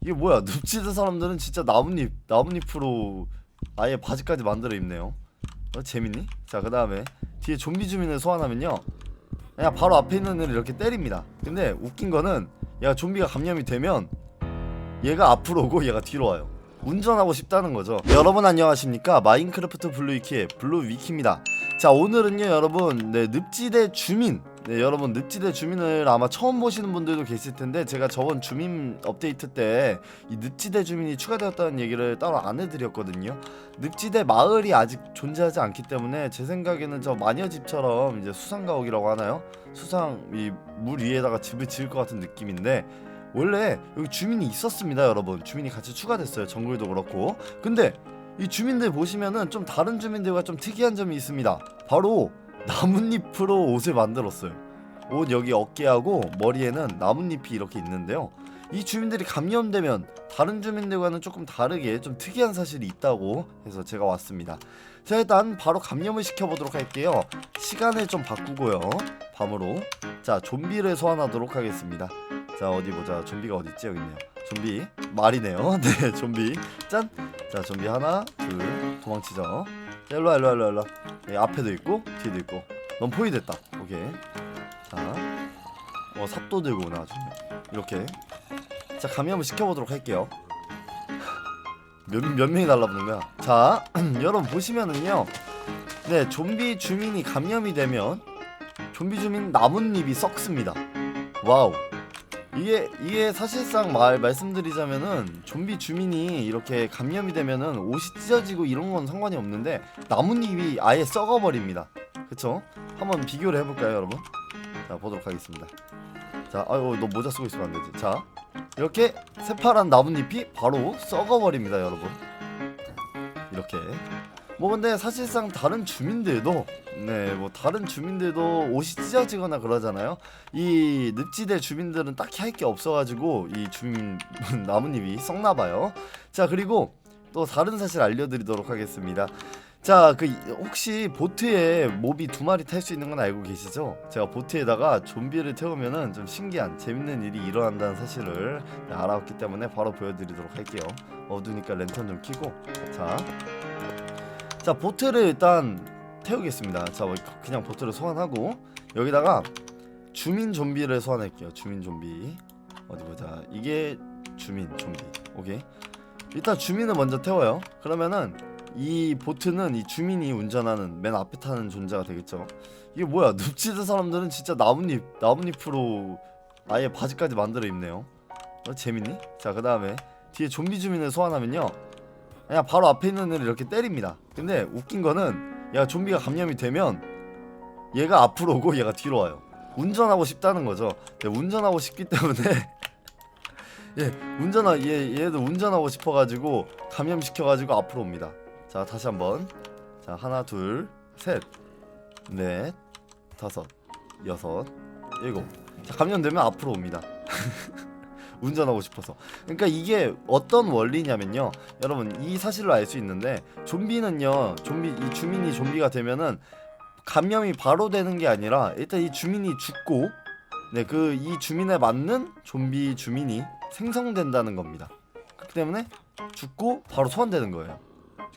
이게 뭐야? 늪지대 사람들은 진짜 나뭇잎 나뭇잎으로 아예 바지까지 만들어 입네요. 어, 재밌니? 자 그 다음에 뒤에 좀비 주민을 소환하면요. 그냥 바로 앞에 있는 애를 이렇게 때립니다. 근데 웃긴 거는 얘가 좀비가 감염이 되면 얘가 앞으로 오고 얘가 뒤로 와요. 운전하고 싶다는 거죠. 여러분 안녕하십니까? 마인크래프트 블루위키의 블루위키입니다. 자 오늘은요 여러분. 네 늪지대 주민 네 여러분 늪지대 주민을 아마 처음 보시는 분들도 계실 텐데 제가 저번 주민 업데이트 때 이 늪지대 주민이 추가되었다는 얘기를 따로 안 해드렸거든요. 늪지대 마을이 아직 존재하지 않기 때문에 제 생각에는 저 마녀집처럼 이제 수상가옥이라고 하나요? 수상 이 물 위에다가 집을 지을 것 같은 느낌인데 원래 여기 주민이 있었습니다 여러분. 주민이 같이 추가됐어요 정글도 그렇고. 근데 이 주민들 보시면은 좀 다른 주민들과 좀 특이한 점이 있습니다. 바로 나뭇잎으로 옷을 만들었어요 옷 여기 어깨하고 머리에는 나뭇잎이 이렇게 있는데요. 이 주민들이 감염되면 다른 주민들과는 조금 다르게 좀 특이한 사실이 있다고 해서 제가 왔습니다. 자 일단 바로 감염을 시켜보도록 할게요. 시간을 좀 바꾸고요. 밤으로. 자 좀비를 소환하도록 하겠습니다. 자 어디 보자. 좀비가 어디 있지? 여기 있네요. 좀비 말이네요. 네 좀비. 짠 자 좀비 하나 둘 도망치죠. 자, 일로와 일로와 일로와 일로와. 여기 앞에도 있고 뒤에도 있고. 넌 포위됐다. 오케이. 자 어 삽도 들고 오나 아주 이렇게. 자 감염을 시켜보도록 할게요. 몇, 몇 명이 달라붙는 거야? 자 여러분 보시면은요. 네 좀비 주민이 감염이 되면 좀비 주민 나뭇잎이 썩습니다. 와우. 이게 이게 사실상 말 말씀드리자면은 좀비 주민이 이렇게 감염이 되면은 옷이 찢어지고 이런 건 상관이 없는데 나뭇잎이 아예 썩어버립니다. 그쵸? 한번 비교를 해볼까요, 여러분? 자 보도록 하겠습니다. 자, 아유 너 모자 쓰고 있으면 안 되지. 자 이렇게 새파란 나뭇잎이 바로 썩어버립니다, 여러분. 이렇게. 뭐 근데 사실상 다른 주민들도 네 뭐 다른 주민들도 옷이 찢어지거나 그러잖아요. 이 늪지대 주민들은 딱히 할 게 없어가지고 이 주민 나뭇잎이 썩나봐요. 자 그리고 또 다른 사실 알려드리도록 하겠습니다. 자 그 혹시 보트에 몹이 두 마리 탈 수 있는 건 알고 계시죠? 제가 보트에다가 좀비를 태우면은 좀 신기한 재밌는 일이 일어난다는 사실을 네, 알아왔기 때문에 바로 보여드리도록 할게요. 어두니까 랜턴 좀 켜고 자. 자 보트를 일단 태우겠습니다. 자 뭐, 그냥 보트를 소환하고 여기다가 주민 좀비를 소환할게요. 주민 좀비 어디 보자. 이게 주민 좀비. 오케이. 일단 주민을 먼저 태워요. 그러면은 이 보트는 이 주민이 운전하는 맨 앞에 타는 존재가 되겠죠. 이게 뭐야? 늪지대 사람들은 진짜 나뭇잎 나뭇잎으로 아예 바지까지 만들어 입네요. 어, 재밌니? 자 그 다음에 뒤에 좀비 주민을 소환하면요. 그냥 바로 앞에 있는 애를 이렇게 때립니다. 근데 웃긴 거는 얘가 좀비가 감염이 되면 얘가 앞으로 오고 얘가 뒤로 와요. 운전하고 싶다는 거죠. 네, 운전하고 싶기 때문에 예, 운전하 얘 얘도 운전하고 싶어가지고 감염시켜가지고 앞으로 옵니다. 자 다시 한번 자 하나 둘셋넷 다섯 여섯 일곱 자 감염되면 앞으로 옵니다. 운전하고 싶어서. 그러니까 이게 어떤 원리냐면요. 여러분 이 사실로 알수 있는데 좀비는요. 좀비 이 주민이 좀비가 되면은 감염이 바로 되는 게 아니라 일단 이 주민이 죽고 네 그 이 주민에 맞는 좀비 주민이 생성된다는 겁니다. 그렇기 때문에 죽고 바로 소환되는 거예요.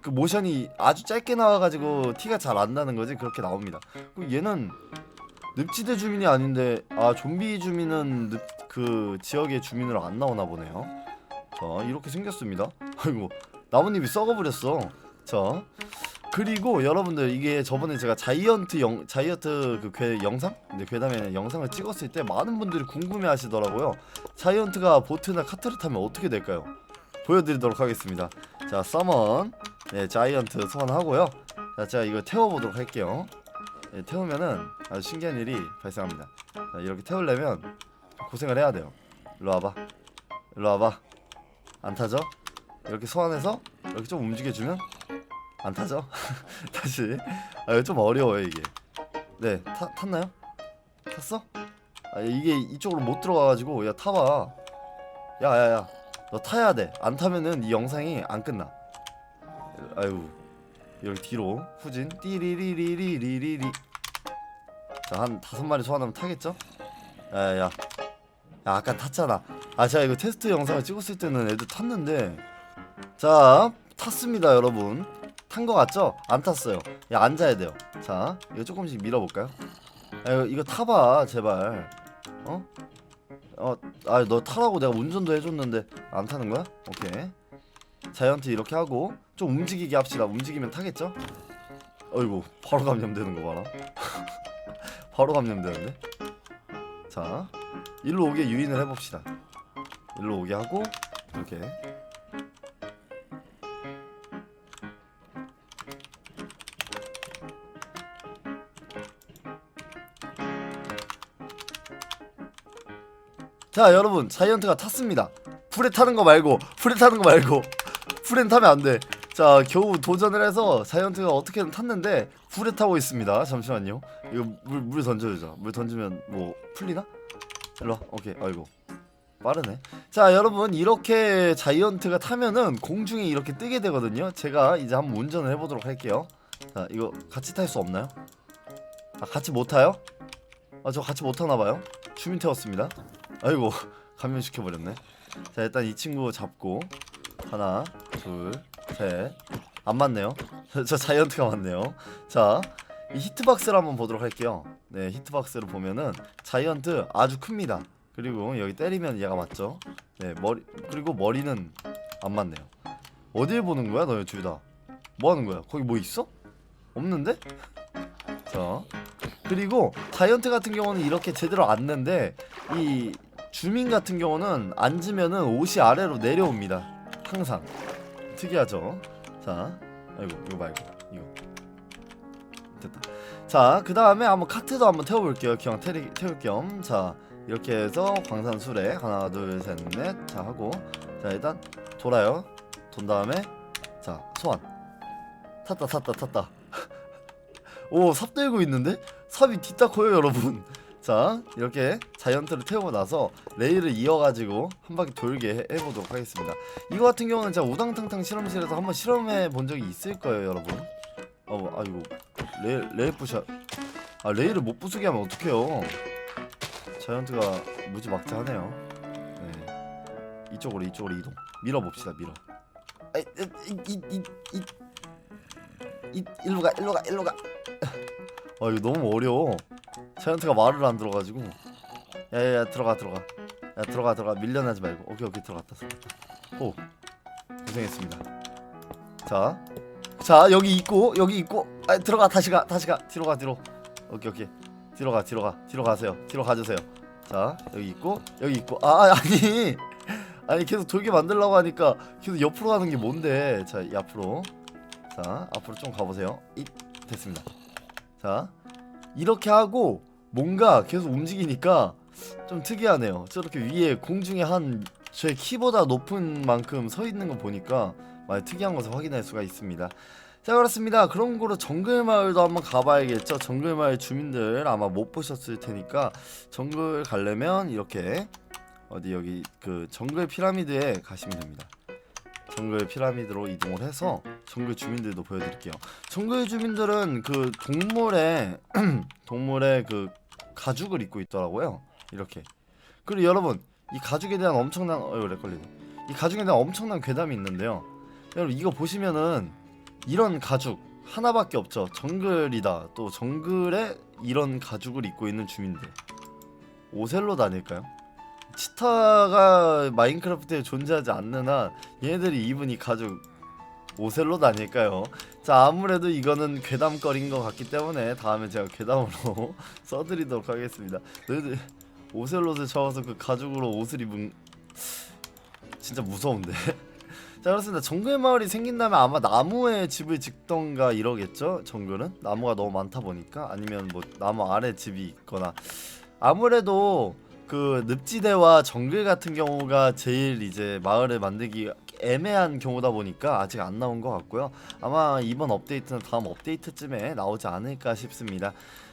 그 모션이 아주 짧게 나와가지고 티가 잘 안 나는 거지 그렇게 나옵니다. 그리고 얘는 늪지대 주민이 아닌데 아 좀비 주민은 늪, 그 지역의 주민으로 안 나오나 보네요. 자 이렇게 생겼습니다. 아이고 나뭇잎이 썩어버렸어. 자 그리고 여러분들 이게 저번에 제가 자이언트 영 자이언트 그 괴 영상, 근데 괴담에 영상을 찍었을 때 많은 분들이 궁금해하시더라고요. 자이언트가 보트나 카트를 타면 어떻게 될까요? 보여드리도록 하겠습니다. 자 서먼 네 자이언트 소환하고요. 자 제가 이거 태워보도록 할게요. 네, 태우면은 아주 신기한 일이 발생합니다. 자, 이렇게 태우려면 고생을 해야 돼요. 일로 와봐. 일로 와봐. 안 타죠? 이렇게 소환해서 이렇게 좀 움직여주면 안 타죠? 다시. 아, 이거 좀 어려워요 이게. 네, 타, 탔나요? 탔어? 아, 이게 이쪽으로 못 들어가가지고 야 타봐. 야야야, 너 타야 돼. 안 타면은 이 영상이 안 끝나. 아유, 여기 뒤로 후진 띠리리리리리리리. 자, 한 다섯 마리 소환하면 타겠죠? 야야야, 야 아까 탔잖아. 아 제가 이거 테스트 영상을 찍었을 때는 애들 탔는데 자 탔습니다 여러분 탄 거 같죠? 안 탔어요 야 앉아야 돼요 자 이거 조금씩 밀어볼까요? 아, 이거, 이거 타봐 제발 어? 어, 아 너 타라고 내가 운전도 해줬는데 안 타는 거야? 오케이 자이언트 이렇게 하고 좀 움직이게 합시다. 움직이면 타겠죠? 어이구 바로 감염되는 거 봐라. 바로 감염되는데? 자 일로 오게 유인을 해봅시다. 일로 오게 하고 이렇게. 자 여러분 자이언트가 탔습니다. 풀에 타는 거 말고 풀에 타는 거 말고 풀엔 타면 안 돼. 자 겨우 도전을 해서 자이언트가 어떻게든 탔는데 풀에 타고 있습니다. 잠시만요. 이거 물, 물 던져주자. 물 던지면 뭐 풀리나? 일로 와. 오케이. 아이고. 빠르네. 자 여러분 이렇게 자이언트가 타면은 공중에 이렇게 뜨게 되거든요. 제가 이제 한번 운전을 해보도록 할게요. 자 이거 같이 탈 수 없나요? 아 같이 못 타요? 아 저 같이 못 타나봐요. 주민 태웠습니다. 아이고 감염시켜버렸네. 자 일단 이 친구 잡고 하나 둘 셋 안 맞네요. 저 자이언트가 맞네요. 자 이 히트박스를 한번 보도록 할게요. 네 히트박스를 보면은 자이언트 아주 큽니다. 그리고 여기 때리면 얘가 맞죠? 네 머리 그리고 머리는 안 맞네요. 어딜 보는 거야 너희 둘 다? 뭐 하는 거야? 거기 뭐 있어? 없는데? 자 그리고 자이언트 같은 경우는 이렇게 제대로 앉는데 이 주민 같은 경우는 앉으면은 옷이 아래로 내려옵니다. 항상 특이하죠. 자, 아이고 이거 말고 이거 됐다. 자, 그 다음에 한번 카트도 한번 태워볼게요. 기왕 태리, 태울 겸. 자, 이렇게 해서 광산 수레 하나, 둘, 셋, 넷. 자 하고 자 일단 돌아요. 돈 다음에 자 소환. 탔다, 탔다, 탔다. 오, 삽 들고 있는데? 삽이 뒤따 커요, 여러분. 자, 이렇게 자이언트를 태우고 나서 레일을 이어가지고 한 바퀴 돌게 해, 해보도록 하겠습니다. 이거 같은 경우는 제가 우당탕탕 실험실에서 한번 실험해 본 적이 있을 거예요, 여러분. 어, 아이고 레일 레일 부셔. 아 레일을 못 부수게 하면 어떡해요? 자이언트가 무지막지하네요. 네, 이쪽으로 이쪽으로 이동. 밀어봅시다, 밀어. 아이, 이이이이 이, 이, 일로 가, 일로 가, 일로 가. 아 이거 너무 어려워. 자이언트가 말을 안 들어가지고. 야야야 들어가 들어가. 야 들어가 들어가 밀려나지 말고. 오케이 오케이 들어갔다 들어갔다. 오 고생했습니다. 자, 자 여기 있고 여기 있고. 아 들어가 다시 가 다시 가 뒤로 가 뒤로. 오케이 오케이 뒤로 가 뒤로 가 뒤로 가세요. 뒤로 가주세요. 자 여기 있고 여기 있고. 아 아, 아니 아니 계속 돌게 만들려고 하니까 계속 옆으로 가는 게 뭔데? 자이 앞으로. 자 앞으로 좀 가보세요. 이 됐습니다. 자 이렇게 하고 뭔가 계속 움직이니까 좀 특이하네요. 저렇게 위에 공중에 한 제 키보다 높은 만큼 서 있는 거 보니까 많이 특이한 것을 확인할 수가 있습니다. 자 그렇습니다. 그런 거로 정글 마을도 한번 가봐야겠죠. 정글 마을 주민들 아마 못 보셨을 테니까 정글 가려면 이렇게 어디 여기 그 정글 피라미드에 가시면 됩니다. 정글 피라미드로 이동을 해서 정글 주민들도 보여드릴게요. 정글 주민들은 그 동물의 동물의 그 가죽을 입고 있더라고요. 이렇게. 그리고 여러분 이 가죽에 대한 엄청난 어이구 렉 걸리네. 이 가죽에 대한 엄청난 괴담이 있는데요. 여러분 이거 보시면은 이런 가죽 하나밖에 없죠. 정글이다. 또 정글에 이런 가죽을 입고 있는 주민들. 오셀롯 아닐까요? 치타가 마인크래프트에 존재하지 않는 한 얘네들이 입은 이 가죽 오셀롯 아닐까요? 자 아무래도 이거는 괴담거리인 것 같기 때문에 다음에 제가 괴담으로 써드리도록 하겠습니다. 너희들 오셀롯을 잡아서 그 가죽으로 옷을 입은 진짜 무서운데. 자 그렇습니다. 정글 마을이 생긴다면 아마 나무에 집을 짓던가 이러겠죠. 정글은 나무가 너무 많다 보니까 아니면 뭐 나무 아래 집이 있거나 아무래도 그 늪지대와 정글 같은 경우가 제일 이제 마을을 만들기 애매한 경우다 보니까 아직 안 나온 것 같고요. 아마 이번 업데이트는 다음 업데이트쯤에 나오지 않을까 싶습니다.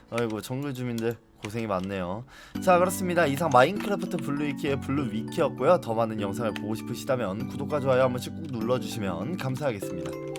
아이고 정글 주민들 고생이 많네요. 자 그렇습니다. 이상 마인크래프트 블루위키의 블루위키였고요. 더 많은 영상을 보고 싶으시다면 구독과 좋아요 한 번씩 꾹 눌러주시면 감사하겠습니다.